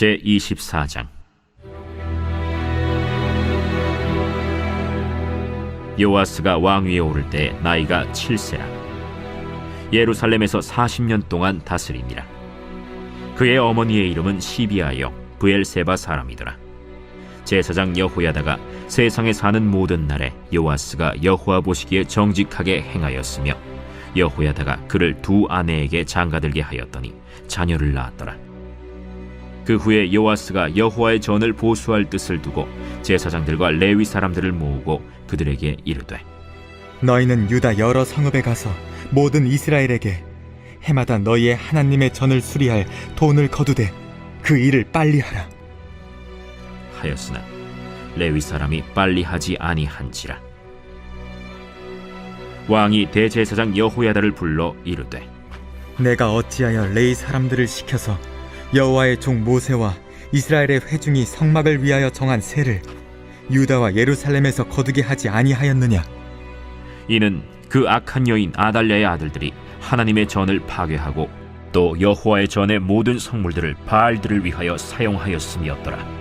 제 24장. 요아스가 왕위에 오를 때 나이가 7세라. 예루살렘에서 40년 동안 다스리니라. 그의 어머니의 이름은 시비아여 부엘세바 사람이더라. 제사장 여호야다가 세상에 사는 모든 날에 요아스가 여호와 보시기에 정직하게 행하였으며 여호야다가 그를 두 아내에게 장가들게 하였더니 자녀를 낳았더라 그 후에 요아스가 여호와의 전을 보수할 뜻을 두고 제사장들과 레위 사람들을 모으고 그들에게 이르되 너희는 유다 여러 성읍에 가서 모든 이스라엘에게 해마다 너희의 하나님의 전을 수리할 돈을 거두되 그 일을 빨리 하라. 하였으나 레위 사람이 빨리 하지 아니한지라 왕이 대제사장 여호야다를 불러 이르되 내가 어찌하여 레이 사람들을 시켜서 여호와의 종 모세와 이스라엘의 회중이 성막을 위하여 정한 세를 유다와 예루살렘에서 거두게 하지 아니하였느냐? 이는 그 악한 여인 아달랴의 아들들이 하나님의 전을 파괴하고 또 여호와의 전의 모든 성물들을 바알들을 위하여 사용하였음이었더라.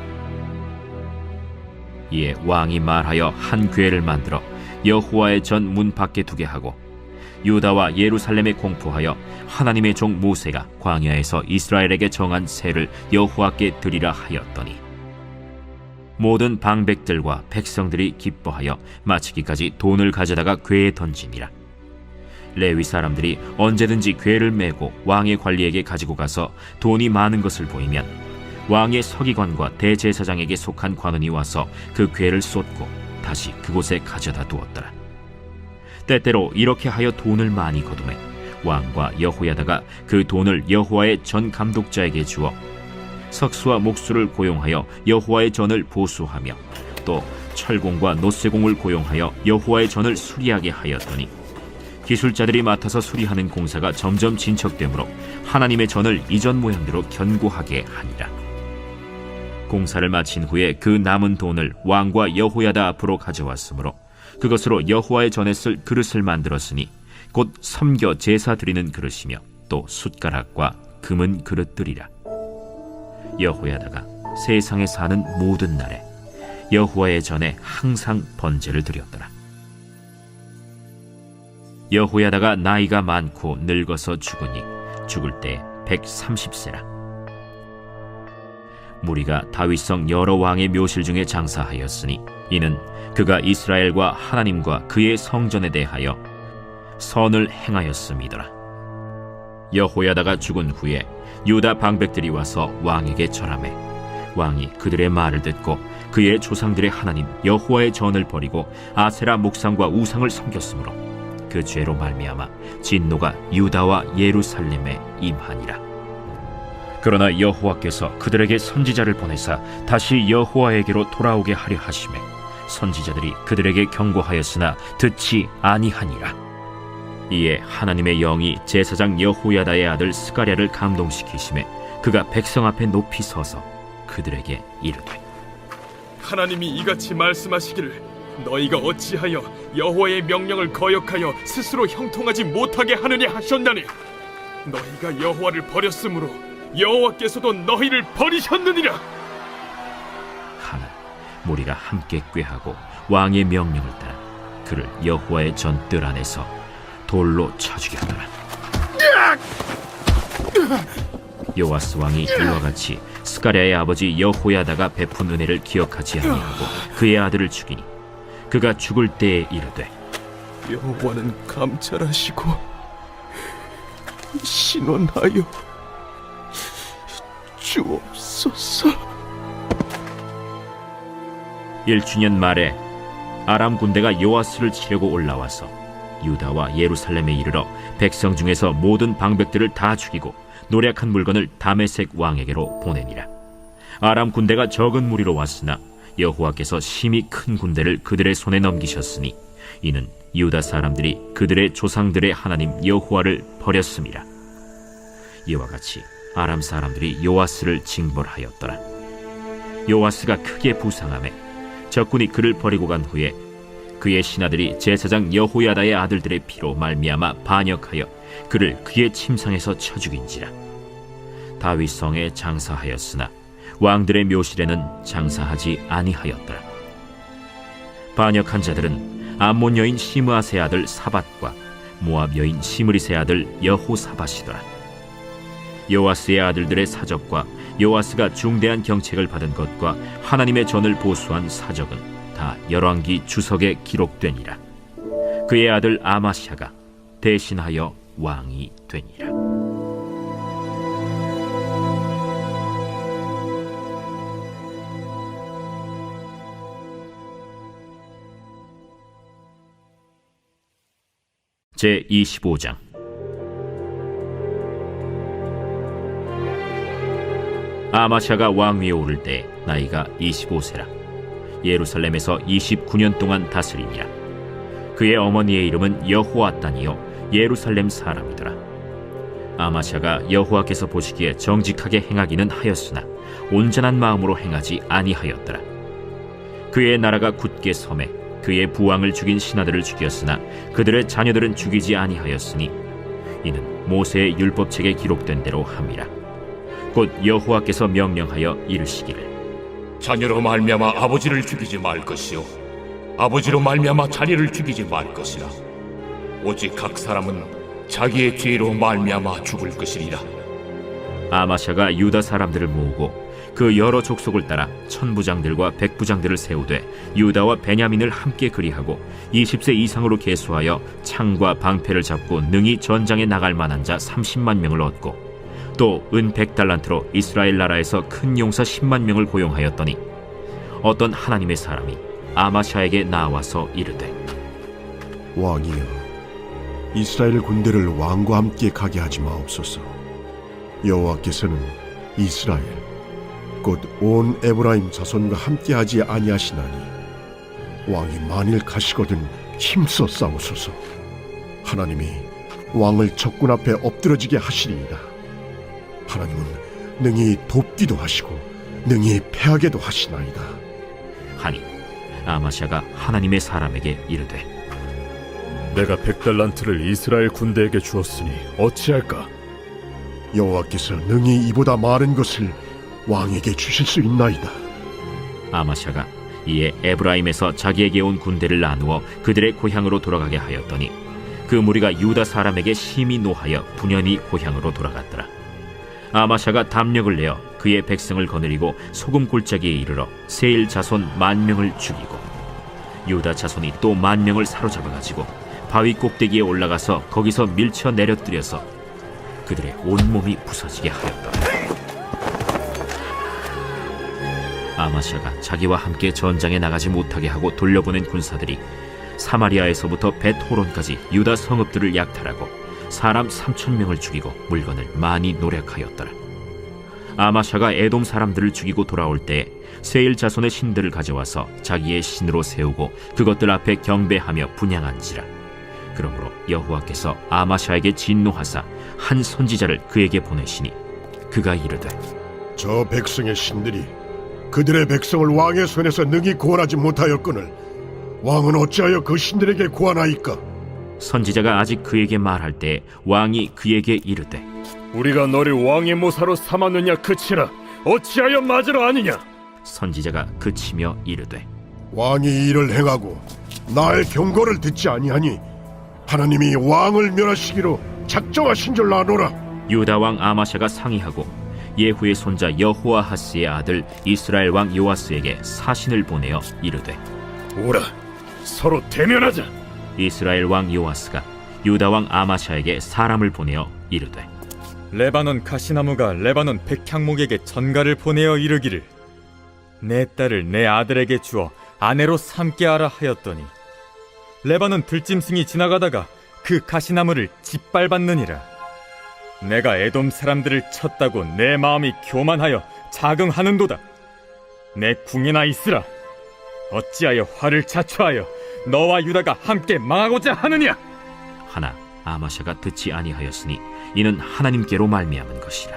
이에 왕이 말하여 한 궤를 만들어 여호와의 전 문 밖에 두게 하고 유다와 예루살렘에 공포하여 하나님의 종 모세가 광야에서 이스라엘에게 정한 세를 여호와께 드리라 하였더니 모든 방백들과 백성들이 기뻐하여 마치기까지 돈을 가져다가 궤에 던지니라. 레위 사람들이 언제든지 궤를 메고 왕의 관리에게 가지고 가서 돈이 많은 것을 보이면 왕의 서기관과 대제사장에게 속한 관원이 와서 그 궤를 쏟고 다시 그곳에 가져다 두었더라. 때때로 이렇게 하여 돈을 많이 거두매 왕과 여호야다가 그 돈을 여호와의 전 감독자에게 주어 석수와 목수를 고용하여 여호와의 전을 보수하며 또 철공과 노쇠공을 고용하여 여호와의 전을 수리하게 하였더니 기술자들이 맡아서 수리하는 공사가 점점 진척되므로 하나님의 전을 이전 모양대로 견고하게 하니라. 공사를 마친 후에 그 남은 돈을 왕과 여호야다 앞으로 가져왔으므로 그것으로 여호와의 쓸 그릇을 만들었으니 곧 섬겨 제사 드리는 그릇이며 또 숟가락과 금은 그릇들이라. 여호야다가 세상에 사는 모든 날에 여호와의 전에 항상 번제를 드렸더라. 여호야다가 나이가 많고 늙어서 죽으니 죽을 때 130세라. 무리가 다윗성 여러 왕의 묘실 중에 장사하였으니 이는 그가 이스라엘과 하나님과 그의 성전에 대하여 선을 행하였음이더라. 여호야다가 죽은 후에 유다 방백들이 와서 왕에게 절하매 왕이 그들의 말을 듣고 그의 조상들의 하나님 여호와의 전을 버리고 아세라 목상과 우상을 섬겼으므로 그 죄로 말미암아 진노가 유다와 예루살렘에 임하니라. 그러나 여호와께서 그들에게 선지자를 보내사 다시 여호와에게로 돌아오게 하려 하심에 선지자들이 그들에게 경고하였으나 듣지 아니하니라. 이에 하나님의 영이 제사장 여호야다의 아들 스가랴를 감동시키심에 그가 백성 앞에 높이 서서 그들에게 이르되 하나님이 이같이 말씀하시기를 너희가 어찌하여 여호와의 명령을 거역하여 스스로 형통하지 못하게 하느냐 하셨나니 너희가 여호와를 버렸으므로 여호와께서도 너희를 버리셨느니라 무리가 함께 꾀하고 왕의 명령을 따라 그를 여호와의 전뜰 안에서 돌로 쳐 죽였더라. 요아스 왕이 이와 같이 스가랴의 아버지 여호야다가 베푼 은혜를 기억하지 아니하고 그의 아들을 죽이니 그가 죽을 때에 이르되 여호와는 감찰하시고 신원하여 주옵소서 1주년 말에 아람 군대가 요아스를 치려고 올라와서 유다와 예루살렘에 이르러 백성 중에서 모든 방백들을 다 죽이고 노략한 물건을 다메색 왕에게로 보내니라. 아람 군대가 적은 무리로 왔으나 여호와께서 심히 큰 군대를 그들의 손에 넘기셨으니 이는 유다 사람들이 그들의 조상들의 하나님 여호와를 버렸음이라. 이와 같이 아람 사람들이 요아스를 징벌하였더라. 요아스가 크게 부상함에 적군이 그를 버리고 간 후에 그의 신하들이 제사장 여호야다의 아들들의 피로 말미암아 반역하여 그를 그의 침상에서 쳐 죽인지라 다윗 성에 장사하였으나 왕들의 묘실에는 장사하지 아니하였더라. 반역한 자들은 암몬 여인 시므아세 아들 사밧과 모압 여인 시므리세 아들 여호사밧이더라. 요아스의 아들들의 사적과 요아스가 중대한 경책을 받은 것과 하나님의 전을 보수한 사적은 다 열왕기 주석에 기록되니라. 그의 아들 아마샤가 대신하여 왕이 되니라. 제 25장 아마샤가 왕위에 오를 때 나이가 25세라. 예루살렘에서 29년 동안 다스리니라. 그의 어머니의 이름은 여호아단이요 예루살렘 사람이더라. 아마샤가 여호와께서 보시기에 정직하게 행하기는 하였으나 온전한 마음으로 행하지 아니하였더라. 그의 나라가 굳게 섬에 그의 부왕을 죽인 신하들을 죽였으나 그들의 자녀들은 죽이지 아니하였으니 이는 모세의 율법책에 기록된 대로 함이라 곧 여호와께서 명령하여 이르시기를. 자녀로 말미암아 아버지를 죽이지 말 것이요. 아버지로 말미암아 자녀를 죽이지 말 것이라. 오직 각 사람은 자기의 죄로 말미암아 죽을 것이리라. 아마샤가 유다 사람들을 모으고 그 여러 족속을 따라 천부장들과 백부장들을 세우되 유다와 베냐민을 함께 그리하고 20세 이상으로 계수하여 창과 방패를 잡고 능히 전장에 나갈 만한 자 30만 명을 얻고 또은 100달란트로 이스라엘 나라에서 큰 용사 10만 명을 고용하였더니 어떤 하나님의 사람이 아마샤에게 나와서 이르되 왕이여, 이스라엘 군대를 왕과 함께 가게 하지 마옵소서. 여호와께서는 이스라엘, 곧 온 에브라임 자손과 함께 하지 아니하시나니 왕이 만일 가시거든 힘써 싸우소서. 하나님이 왕을 적군 앞에 엎드러지게 하시리이다. 하나님은 능히 돕기도 하시고 능히 패하게도 하시나이다. 하니 아마샤가 하나님의 사람에게 이르되 내가 백달란트를 이스라엘 군대에게 주었으니 어찌할까? 여호와께서 능히 이보다 많은 것을 왕에게 주실 수 있나이다. 아마샤가 이에 에브라임에서 자기에게 온 군대를 나누어 그들의 고향으로 돌아가게 하였더니 그 무리가 유다 사람에게 심히 노하여 분연히 고향으로 돌아갔더라. 아마샤가 담력을 내어 그의 백성을 거느리고 소금 골짜기에 이르러 세일 자손 만 명을 죽이고 유다 자손이 또 만 명을 사로잡아 가지고 바위 꼭대기에 올라가서 거기서 밀쳐 내려뜨려서 그들의 온몸이 부서지게 하였더라. 아마샤가 자기와 함께 전장에 나가지 못하게 하고 돌려보낸 군사들이 사마리아에서부터 벳호론까지 유다 성읍들을 약탈하고 사람 3천 명을 죽이고 물건을 많이 노력하였더라. 아마샤가 에돔 사람들을 죽이고 돌아올 때 세일 자손의 신들을 가져와서 자기의 신으로 세우고 그것들 앞에 경배하며 분양한지라. 그러므로 여호와께서 아마샤에게 진노하사 한 선지자를 그에게 보내시니 그가 이르되 저 백성의 신들이 그들의 백성을 왕의 손에서 능히 구원하지 못하였거늘 왕은 어찌하여 그 신들에게 구하나이까? 선지자가 아직 그에게 말할 때 왕이 그에게 이르되 우리가 너를 왕의 모사로 삼았느냐 그치라 어찌하여 맞으러 아니냐? 선지자가 그치며 이르되 왕이 이를 행하고 나의 경고를 듣지 아니하니 하나님이 왕을 멸하시기로 작정하신 줄 아노라. 유다 왕 아마샤가 상의하고 예후의 손자 여호아하스의 아들 이스라엘 왕 요아스에게 사신을 보내어 이르되 오라 서로 대면하자 이스라엘 왕 요아스가 유다 왕 아마샤에게 사람을 보내어 이르되 레바논 가시나무가 레바논 백향목에게 전가를 보내어 이르기를 내 딸을 내 아들에게 주어 아내로 삼게 하라 하였더니 레바논 들짐승이 지나가다가 그 가시나무를 짓밟았느니라. 내가 에돔 사람들을 쳤다고 내 마음이 교만하여 자긍하는도다. 내 궁이나 있으라. 어찌하여 화를 자초하여 너와 유다가 함께 망하고자 하느냐? 하나 아마샤가 듣지 아니하였으니 이는 하나님께로 말미암은 것이라.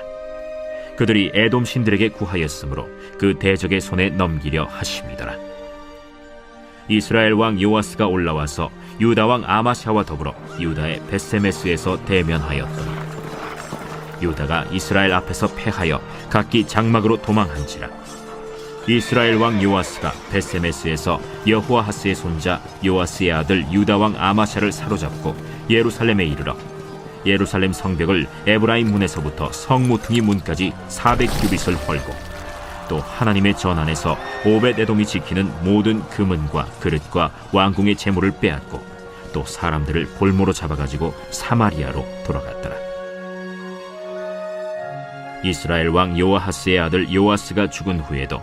그들이 에돔 신들에게 구하였으므로 그 대적의 손에 넘기려 하심이더라. 이스라엘 왕 요아스가 올라와서 유다 왕 아마샤와 더불어 유다의 베세메스에서 대면하였더니 유다가 이스라엘 앞에서 패하여 각기 장막으로 도망한지라 이스라엘 왕 요아스가 베세메스에서 여호아하스의 손자 요아스의 아들 유다 왕 아마샤를 사로잡고 예루살렘에 이르러 예루살렘 성벽을 에브라임 문에서부터 성모퉁이 문까지 400규빗을 헐고 또 하나님의 전안에서 오벳 에돔이 지키는 모든 금은과 그릇과 왕궁의 재물을 빼앗고 또 사람들을 볼모로 잡아가지고 사마리아로 돌아갔더라. 이스라엘 왕 요아하스의 아들 요아스가 죽은 후에도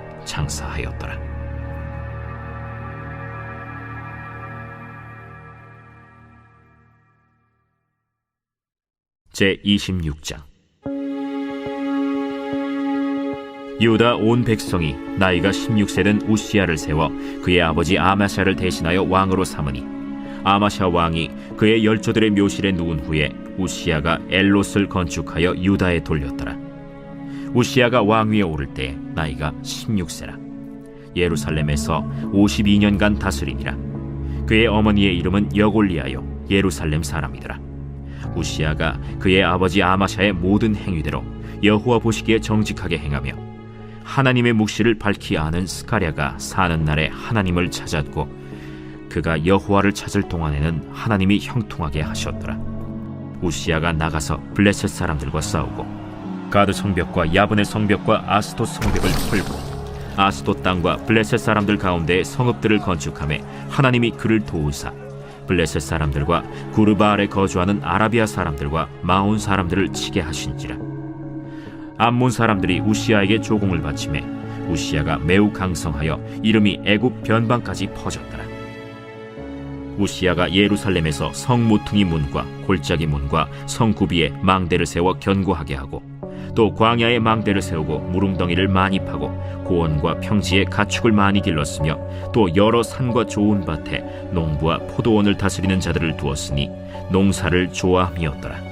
장사하였더라. 제 26장 유다 온 백성이 나이가 16세 된 우시아를 세워 그의 아버지 아마샤를 대신하여 왕으로 삼으니 아마샤 왕이 그의 열조들의 묘실에 누운 후에 우시아가 엘롯을 건축하여 유다에 돌렸더라 우시아가 왕위에 오를 때 나이가 16세라. 예루살렘에서 52년간 다스리니라. 그의 어머니의 이름은 여골리아요 예루살렘 사람이더라. 우시아가 그의 아버지 아마샤의 모든 행위대로 여호와 보시기에 정직하게 행하며 하나님의 묵시를 밝히 아는 스가랴가 사는 날에 하나님을 찾았고 그가 여호와를 찾을 동안에는 하나님이 형통하게 하셨더라. 우시아가 나가서 블레셋 사람들과 싸우고 가드 성벽과 야분의 성벽과 아스토 성벽을 털고 아스토 땅과 블레셋 사람들 가운데 성읍들을 건축함에 하나님이 그를 도우사 블레셋 사람들과 구르바알에 거주하는 아라비아 사람들과 마온 사람들을 치게 하신지라. 암몬 사람들이 우시아에게 조공을 바치매 우시아가 매우 강성하여 이름이 애굽 변방까지 퍼졌더라. 우시아가 예루살렘에서 성 모퉁이 문과 골짜기 문과 성 구비에 망대를 세워 견고하게 하고 또 광야에 망대를 세우고 무릉덩이를 많이 파고 고원과 평지에 가축을 많이 길렀으며 또 여러 산과 좋은 밭에 농부와 포도원을 다스리는 자들을 두었으니 농사를 좋아함이었더라.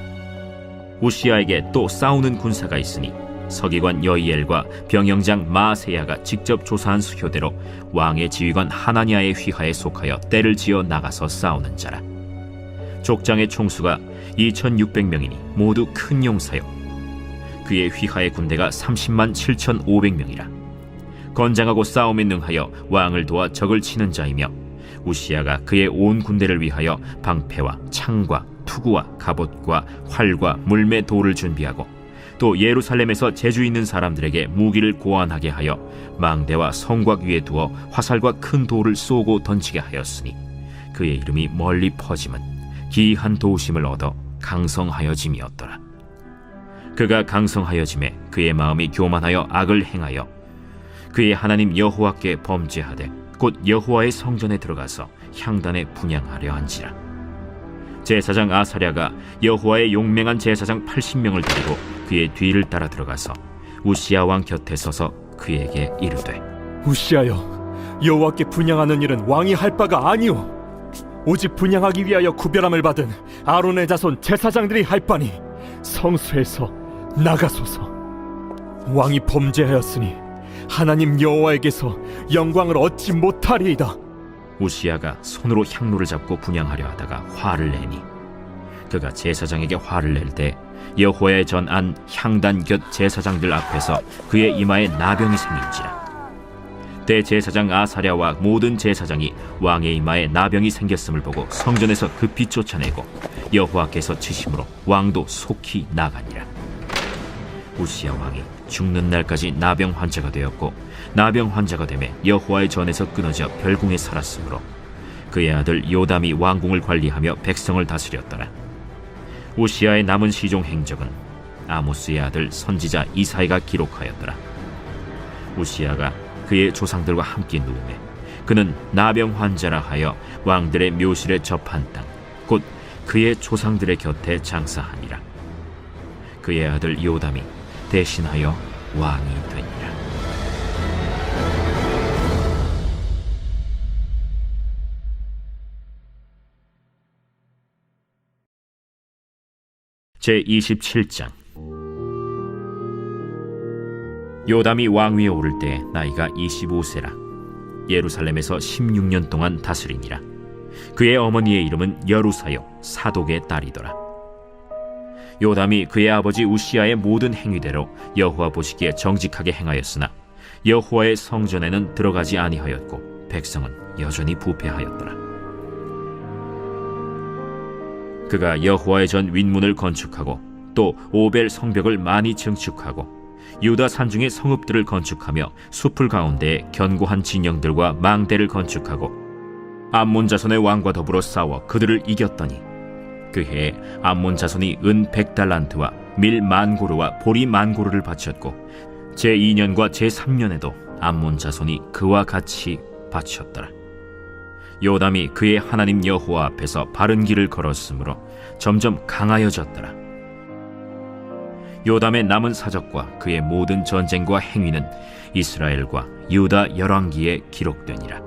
우시아에게 또 싸우는 군사가 있으니 서기관 여이엘과 병영장 마세야가 직접 조사한 수효대로 왕의 지휘관 하나니아의 휘하에 속하여 때를 지어 나가서 싸우는 자라. 족장의 총수가 2,600명이니 모두 큰 용사요. 그의 휘하의 군대가 30만 7,500명이라. 건장하고 싸움에 능하여 왕을 도와 적을 치는 자이며 우시아가 그의 온 군대를 위하여 방패와 창과 투구와 갑옷과 활과 물매 돌을 준비하고 또 예루살렘에서 재주 있는 사람들에게 무기를 고안하게 하여 망대와 성곽 위에 두어 화살과 큰 돌을 쏘고 던지게 하였으니 그의 이름이 멀리 퍼짐은 기이한 도우심을 얻어 강성하여짐이었더라. 그가 강성하여짐에 그의 마음이 교만하여 악을 행하여 그의 하나님 여호와께 범죄하되 곧 여호와의 성전에 들어가서 향단에 분양하려 한지라. 제사장 아사랴가 여호와의 용맹한 제사장 80명을 데리고 그의 뒤를 따라 들어가서 우시아 왕 곁에 서서 그에게 이르되 우시하여 여호와께 분양하는 일은 왕이 할 바가 아니오 오직 분양하기 위하여 구별함을 받은 아론의 자손 제사장들이 할 바니 성수에서 나가소서. 왕이 범죄하였으니 하나님 여호와에게서 영광을 얻지 못하리이다. 우시아가 손으로 향로를 잡고 분양하려 하다가 화를 내니 그가 제사장에게 화를 낼 때 여호와의 전안 향단 곁 제사장들 앞에서 그의 이마에 나병이 생긴지라. 대제사장 아사랴와 모든 제사장이 왕의 이마에 나병이 생겼음을 보고 성전에서 급히 쫓아내고 여호와께서 치심으로 왕도 속히 나가니라 우시아 왕이 죽는 날까지 나병 환자가 되었고 나병 환자가 되매 여호와의 전에서 끊어져 별궁에 살았으므로 그의 아들 요담이 왕궁을 관리하며 백성을 다스렸더라. 우시아의 남은 시종 행적은 아모스의 아들 선지자 이사이가 기록하였더라. 우시아가 그의 조상들과 함께 누우매 그는 나병 환자라 하여 왕들의 묘실에 접한 땅 곧 그의 조상들의 곁에 장사하니라. 그의 아들 요담이 대신하여 왕이 되니라. 제 27장. 요담이 왕위에 오를 때 나이가 25세라. 예루살렘에서 16년 동안 다스리니라. 그의 어머니의 이름은 여루사요 사독의 딸이더라 요담이 그의 아버지 우시아의 모든 행위대로 여호와 보시기에 정직하게 행하였으나 여호와의 성전에는 들어가지 아니하였고 백성은 여전히 부패하였더라. 그가 여호와의 전 윗문을 건축하고 또 오벨 성벽을 많이 증축하고 유다 산중의 성읍들을 건축하며 숲을 가운데에 견고한 진영들과 망대를 건축하고 암몬 자손의 왕과 더불어 싸워 그들을 이겼더니 그 해에 암몬 자손이 은 백달란트와 밀 만고르와 보리 만고르를 바쳤고 제 2년과 제 3년에도 암몬 자손이 그와 같이 바쳤더라. 요담이 그의 하나님 여호와 앞에서 바른 길을 걸었으므로 점점 강하여졌더라. 요담의 남은 사적과 그의 모든 전쟁과 행위는 이스라엘과 유다 열왕기에 기록되니라.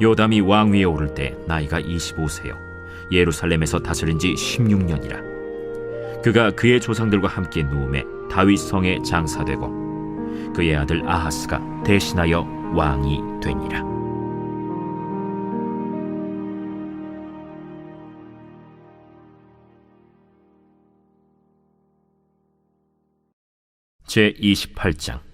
요담이 왕위에 오를 때 나이가 25세요. 예루살렘에서 다스린 지 16년이라. 그가 그의 조상들과 함께 누움에 다윗 성에 장사되고 그의 아들 아하스가 대신하여 왕이 되니라. 제 28장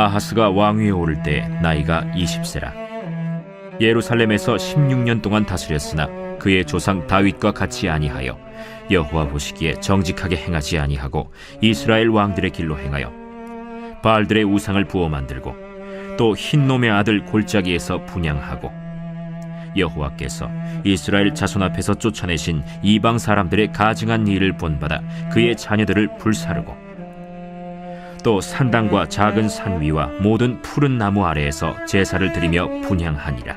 아하스가 왕위에 오를 때 나이가 20세라. 예루살렘에서 16년 동안 다스렸으나 그의 조상 다윗과 같이 아니하여 여호와 보시기에 정직하게 행하지 아니하고 이스라엘 왕들의 길로 행하여 바알들의 우상을 부어 만들고 또 흰놈의 아들 골짜기에서 분양하고 여호와께서 이스라엘 자손 앞에서 쫓아내신 이방 사람들의 가증한 일을 본받아 그의 자녀들을 불사르고 또 산당과 작은 산 위와 모든 푸른 나무 아래에서 제사를 드리며 분향하니라.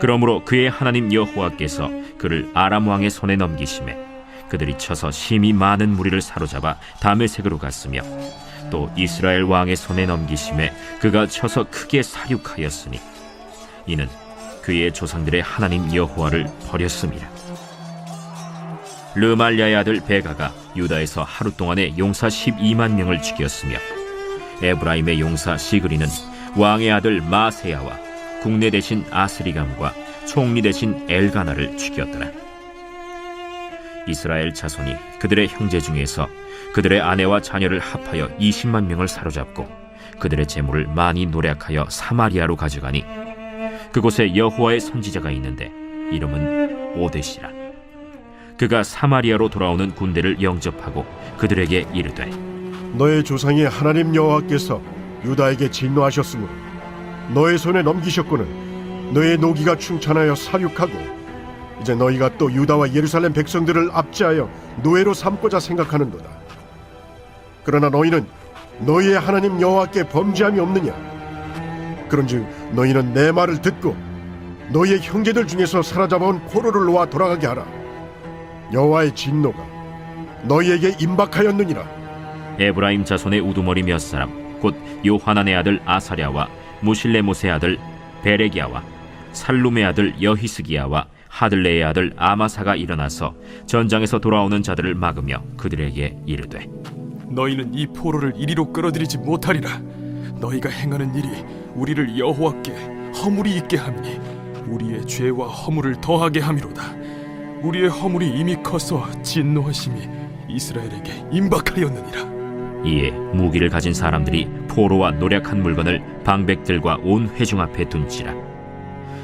그러므로 그의 하나님 여호와께서 그를 아람 왕의 손에 넘기심에 그들이 쳐서 심히 많은 무리를 사로잡아 다메색으로 갔으며 또 이스라엘 왕의 손에 넘기심에 그가 쳐서 크게 사륙하였으니 이는 그의 조상들의 하나님 여호와를 버렸습니다. 르말야의 아들 베가가 유다에서 하루 동안에 용사 12만 명을 죽였으며 에브라임의 용사 시그리는 왕의 아들 마세야와 국내 대신 아스리감과 총리 대신 엘가나를 죽였더라. 이스라엘 자손이 그들의 형제 중에서 그들의 아내와 자녀를 합하여 20만 명을 사로잡고 그들의 재물을 많이 노략하여 사마리아로 가져가니 그곳에 여호와의 선지자가 있는데 이름은 오데시라. 그가 사마리아로 돌아오는 군대를 영접하고 그들에게 이르되 너의 조상의 하나님 여호와께서 유다에게 진노하셨으므로 너의 손에 넘기셨거늘 너의 노기가 충천하여 사륙하고 이제 너희가 또 유다와 예루살렘 백성들을 압제하여 노예로 삼고자 생각하는도다. 그러나 너희는 너희의 하나님 여호와께 범죄함이 없느냐? 그런즉 너희는 내 말을 듣고 너희의 형제들 중에서 사로잡아온 포로를 놓아 돌아가게 하라. 여호와의 진노가 너희에게 임박하였느니라. 에브라임 자손의 우두머리 몇 사람 곧 요하난의 아들 아사랴와 무실레못의 아들 베레기야와 살룸의 아들 여히스기야와 하들레의 아들 아마사가 일어나서 전장에서 돌아오는 자들을 막으며 그들에게 이르되 너희는 이 포로를 이리로 끌어들이지 못하리라. 너희가 행하는 일이 우리를 여호와께 허물이 있게 함이니 우리의 죄와 허물을 더하게 함이로다. 우리의 허물이 이미 커서 진노하심이 이스라엘에게 임박하였느니라. 이에 무기를 가진 사람들이 포로와 노략한 물건을 방백들과 온 회중 앞에 둔지라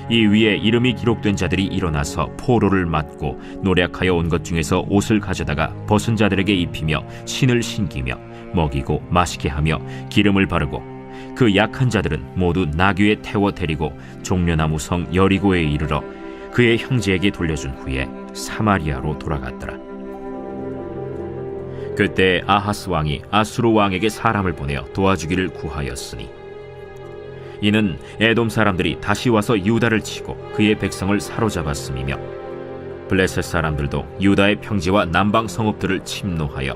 이 위에 이름이 기록된 자들이 일어나서 포로를 맞고 노략하여 온 것 중에서 옷을 가져다가 벗은 자들에게 입히며 신을 신기며 먹이고 마시게 하며 기름을 바르고 그 약한 자들은 모두 나귀에 태워 데리고 종려나무 성 여리고에 이르러 그의 형제에게 돌려준 후에 사마리아로 돌아갔더라. 그때 아하스 왕이 아수르 왕에게 사람을 보내어 도와주기를 구하였으니 이는 에돔 사람들이 다시 와서 유다를 치고 그의 백성을 사로잡았음이며 블레셋 사람들도 유다의 평지와 남방 성읍들을 침노하여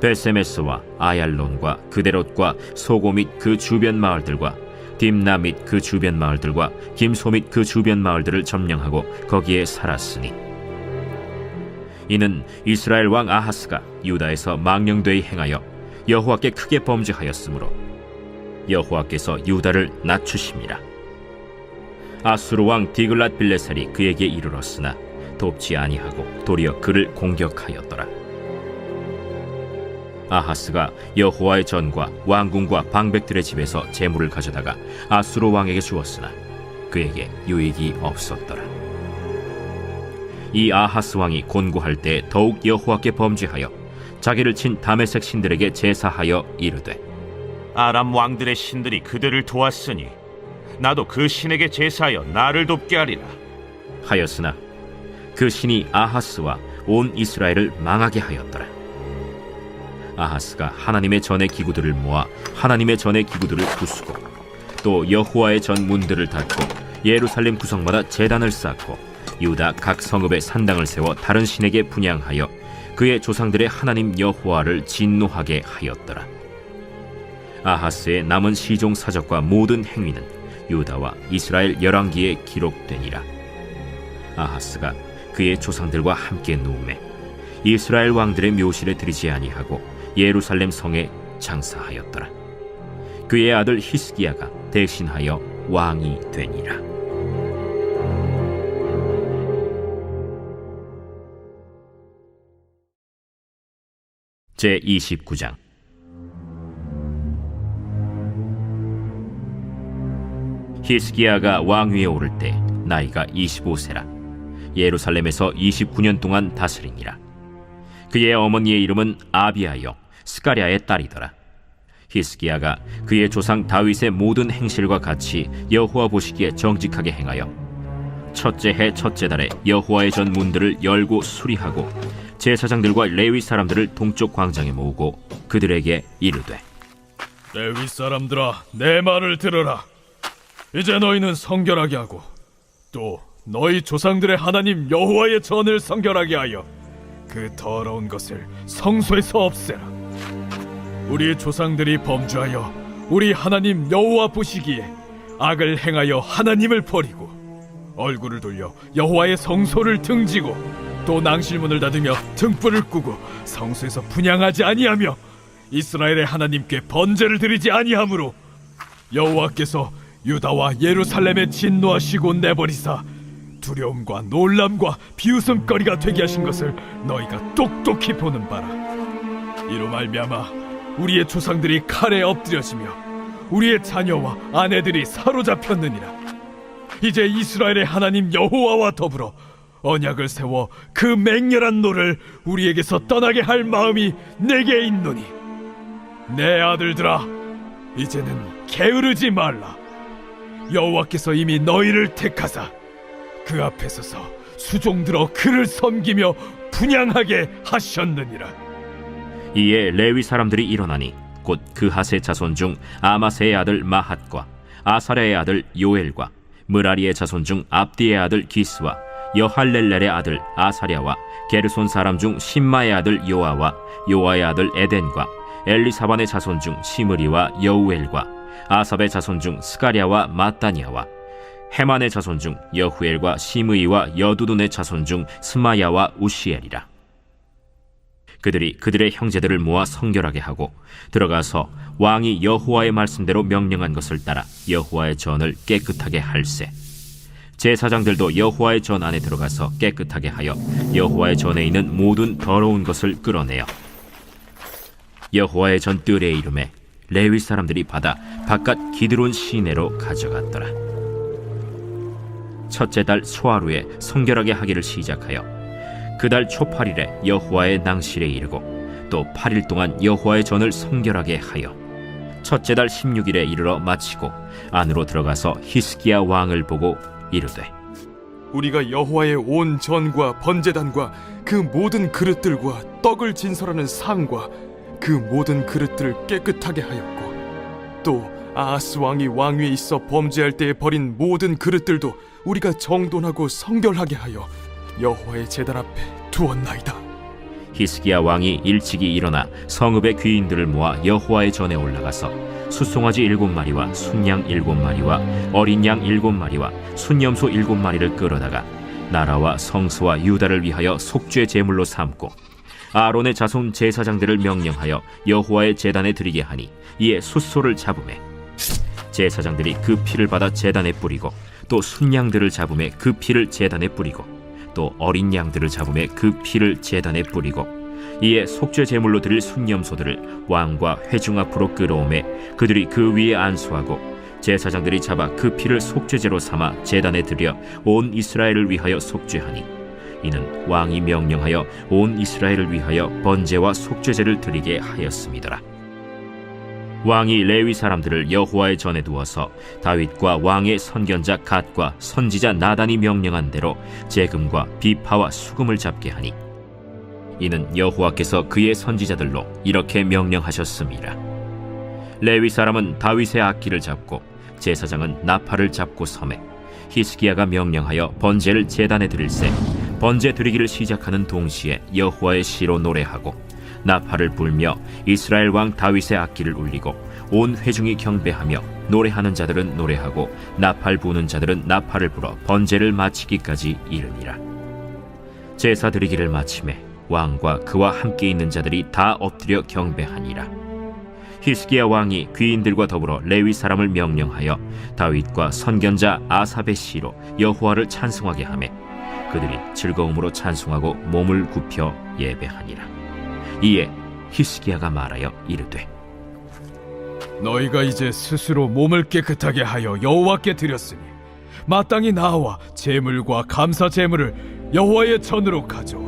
베세메스와 아얄론과 그데롯과 소고 및 그 주변 마을들과 딥나 및 그 주변 마을들과 김소 및 그 주변 마을들을 점령하고 거기에 살았으니 이는 이스라엘 왕 아하스가 유다에서 망령되이 행하여 여호와께 크게 범죄하였으므로 여호와께서 유다를 낮추심이라 아수르 왕 디글랏 빌레살이 그에게 이르렀으나 돕지 아니하고 도리어 그를 공격하였더라. 아하스가 여호와의 전과 왕궁과 방백들의 집에서 재물을 가져다가 아수르 왕에게 주었으나 그에게 유익이 없었더라 이 아하스 왕이 곤고할 때 더욱 여호와께 범죄하여 자기를 친 다메섹 신들에게 제사하여 이르되 아람 왕들의 신들이 그들을 도왔으니 나도 그 신에게 제사하여 나를 돕게 하리라. 하였으나 그 신이 아하스와 온 이스라엘을 망하게 하였더라. 아하스가 하나님의 전의 기구들을 모아 하나님의 전의 기구들을 부수고 또 여호와의 전 문들을 닫고 예루살렘 구성마다 제단을 쌓고 유다 각 성읍에 산당을 세워 다른 신에게 분양하여 그의 조상들의 하나님 여호와를 진노하게 하였더라. 아하스의 남은 시종 사적과 모든 행위는 유다와 이스라엘 열왕기에 기록되니라. 아하스가 그의 조상들과 함께 누움에 이스라엘 왕들의 묘실에 들이지 아니하고 예루살렘 성에 장사하였더라. 그의 아들 히스기야가 대신하여 왕이 되니라. 제 29장. 히스기야가 왕위에 오를 때 나이가 25세라. 예루살렘에서 29년 동안 다스리니라. 그의 어머니의 이름은 아비아여 스가랴의 딸이더라. 히스기야가 그의 조상 다윗의 모든 행실과 같이 여호와 보시기에 정직하게 행하여 첫째 해 첫째 달에 여호와의 전 문들을 열고 수리하고 제사장들과 레위 사람들을 동쪽 광장에 모으고 그들에게 이르되 레위 사람들아 내 말을 들어라. 이제 너희는 성결하게 하고 또 너희 조상들의 하나님 여호와의 전을 성결하게 하여 그 더러운 것을 성소에서 없애라. 우리 조상들이 범죄하여 우리 하나님 여호와 보시기에 악을 행하여 하나님을 버리고 얼굴을 돌려 여호와의 성소를 등지고 또 낭실문을 닫으며 등불을 끄고 성소에서 분양하지 아니하며 이스라엘의 하나님께 번제를 드리지 아니하므로 여호와께서 유다와 예루살렘에 진노하시고 내버리사 두려움과 놀람과 비웃음거리가 되게 하신 것을 너희가 똑똑히 보는 바라. 이로 말미암아 우리의 조상들이 칼에 엎드려지며 우리의 자녀와 아내들이 사로잡혔느니라. 이제 이스라엘의 하나님 여호와와 더불어 언약을 세워 그 맹렬한 노를 우리에게서 떠나게 할 마음이 내게 있노니. 내 아들들아 이제는 게으르지 말라. 여호와께서 이미 너희를 택하사 그 앞에 서서 수종들어 그를 섬기며 분양하게 하셨느니라. 이에 레위 사람들이 일어나니 곧 그하세 자손 중 아마세의 아들 마핫과 아사랴의 아들 요엘과 무라리의 자손 중 압디의 아들 기스와 여할렐렐의 아들 아사랴와 게르손 사람 중 신마의 아들 요아와 요아의 아들 에덴과 엘리사반의 자손 중 시므리와 여우엘과 아삽의 자손 중 스가랴와 마따니아와 헤만의 자손 중 여후엘과 시므이와 여두둔의 자손 중 스마야와 우시엘이라 그들이 그들의 형제들을 모아 성결하게 하고 들어가서 왕이 여호와의 말씀대로 명령한 것을 따라 여호와의 전을 깨끗하게 할세. 제사장들도 여호와의 전 안에 들어가서 깨끗하게 하여 여호와의 전에 있는 모든 더러운 것을 끌어내어 여호와의 전 뜰에 이름에 레위 사람들이 받아 바깥 기드론 시내로 가져갔더라. 첫째 달 소하루에 성결하게 하기를 시작하여 그 달 초팔일에 여호와의 낭실에 이르고 또 8일 동안 여호와의 전을 성결하게 하여 첫째 달 16일에 이르러 마치고 안으로 들어가서 히스기야 왕을 보고 이르되 우리가 여호와의 온 전과 번제단과 그 모든 그릇들과 떡을 진설하는 상과 그 모든 그릇들을 깨끗하게 하였고 또 아하스 왕이 왕위에 있어 범죄할 때에 버린 모든 그릇들도 우리가 정돈하고 성결하게 하여 여호와의 제단 앞에 두었나이다. 히스기야 왕이 일찍이 일어나 성읍의 귀인들을 모아 여호와의 전에 올라가서 숫송아지 일곱 마리와 순양 일곱 마리와 어린 양 일곱 마리와 순염소 일곱 마리를 끌어다가 나라와 성소와 유다를 위하여 속죄 제물로 삼고 아론의 자손 제사장들을 명령하여 여호와의 제단에 드리게 하니 이에 숫소를 잡음에 제사장들이 그 피를 받아 제단에 뿌리고 또 순양들을 잡음에 그 피를 제단에 뿌리고 또 어린 양들을 잡음에 그 피를 제단에 뿌리고 이에 속죄 제물로 드릴 순념소들을 왕과 회중 앞으로 끌어오매 그들이 그 위에 안수하고 제사장들이 잡아 그 피를 속죄제로 삼아 제단에 드려 온 이스라엘을 위하여 속죄하니 이는 왕이 명령하여 온 이스라엘을 위하여 번제와 속죄제를 드리게 하였음이더라. 왕이 레위 사람들을 여호와의 전에 두어서 다윗과 왕의 선견자 갓과 선지자 나단이 명령한 대로 재금과 비파와 수금을 잡게 하니 이는 여호와께서 그의 선지자들로 이렇게 명령하셨습니다. 레위 사람은 다윗의 악기를 잡고 제사장은 나팔을 잡고 섬에 히스기야가 명령하여 번제를 제단에 드릴새 번제 드리기를 시작하는 동시에 여호와의 시로 노래하고 나팔을 불며 이스라엘 왕 다윗의 악기를 울리고 온 회중이 경배하며 노래하는 자들은 노래하고 나팔 부는 자들은 나팔을 불어 번제를 마치기까지 이르니라 제사 드리기를 마침에 왕과 그와 함께 있는 자들이 다 엎드려 경배하니라 히스기야 왕이 귀인들과 더불어 레위 사람을 명령하여 다윗과 선견자 아삽의 시로 여호와를 찬송하게 하매 그들이 즐거움으로 찬송하고 몸을 굽혀 예배하니라 이에 히스기야가 말하여 이르되 너희가 이제 스스로 몸을 깨끗하게 하여 여호와께 드렸으니 마땅히 나와 제물과 감사 제물을 여호와의 전으로 가져오라.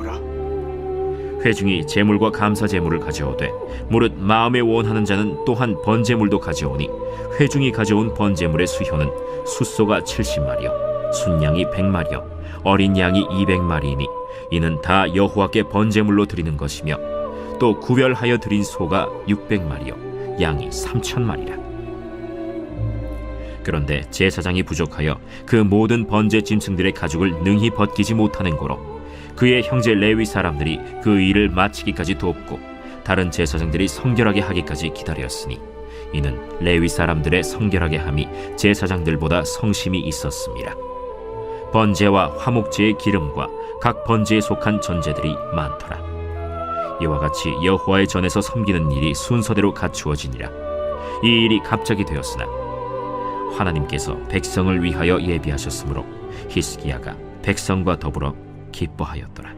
회중이 제물과 감사 제물을 가져오되 무릇 마음에 원하는 자는 또한 번제물도 가져오니 회중이 가져온 번제물의 수효는 숫소가 70마리요 순양이 100마리요 어린 양이 200마리이니 이는 다 여호와께 번제물로 드리는 것이며 또 구별하여 드린 소가 600마리요 양이 3천마리라. 그런데 제사장이 부족하여 그 모든 번제 짐승들의 가죽을 능히 벗기지 못하는 고로 그의 형제 레위 사람들이 그 일을 마치기까지 돕고 다른 제사장들이 성결하게 하기까지 기다렸으니 이는 레위 사람들의 성결하게 함이 제사장들보다 성심이 있었습니다. 번제와 화목제의 기름과 각 번제에 속한 전제들이 많더라. 이와 같이 여호와의 전에서 섬기는 일이 순서대로 갖추어지니라. 이 일이 갑자기 되었으나 하나님께서 백성을 위하여 예비하셨으므로 히스기야가 백성과 더불어 기뻐하였더라.